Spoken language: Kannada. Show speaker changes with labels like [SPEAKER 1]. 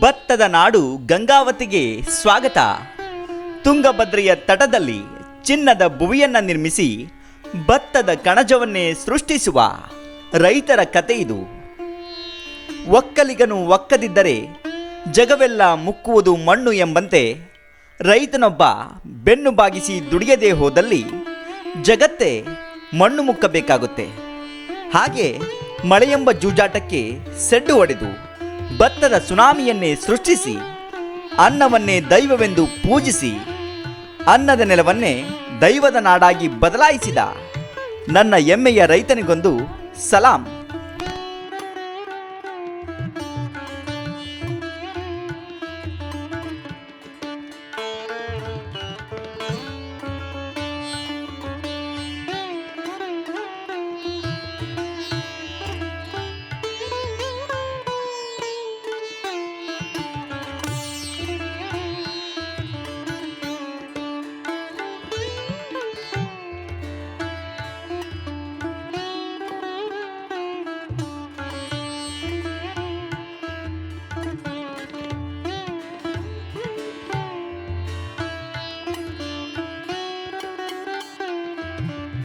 [SPEAKER 1] ಭತ್ತದ ನಾಡು ಗಂಗಾವತಿಗೆ ಸ್ವಾಗತ. ತುಂಗಭದ್ರೆಯ ತಟದಲ್ಲಿ ಚಿನ್ನದ ಭುವಿಯನ್ನ ನಿರ್ಮಿಸಿ ಭತ್ತದ ಕಣಜವನ್ನೇ ಸೃಷ್ಟಿಸುವ ರೈತರ ಕತೆ ಇದು. ಒಕ್ಕಲಿಗನು ಒಕ್ಕದಿದ್ದರೆ ಜಗವೆಲ್ಲ ಮುಕ್ಕುವುದು ಮಣ್ಣು ಎಂಬಂತೆ ರೈತನೊಬ್ಬ ಬೆನ್ನು ಬಾಗಿಸಿ ದುಡಿಯದೆ ಹೋದಲ್ಲಿ ಜಗತ್ತೇ ಮಣ್ಣು ಮುಕ್ಕಬೇಕಾಗುತ್ತೆ. ಹಾಗೆ ಮಳೆಯೆಂಬ ಜೂಜಾಟಕ್ಕೆ ಸೆಡ್ಡು ಹೊಡೆದು ಭತ್ತದ ಸುನಾಮಿಯನ್ನೇ ಸೃಷ್ಟಿಸಿ, ಅನ್ನವನ್ನೇ ದೈವವೆಂದು ಪೂಜಿಸಿ, ಅನ್ನದ ನೆಲವನ್ನೇ ದೈವದ ನಾಡಾಗಿ ಬದಲಾಯಿಸಿದ. ನನ್ನ ಹೆಮ್ಮೆಯ ರೈತನಿಗೊಂದು ಸಲಾಂ.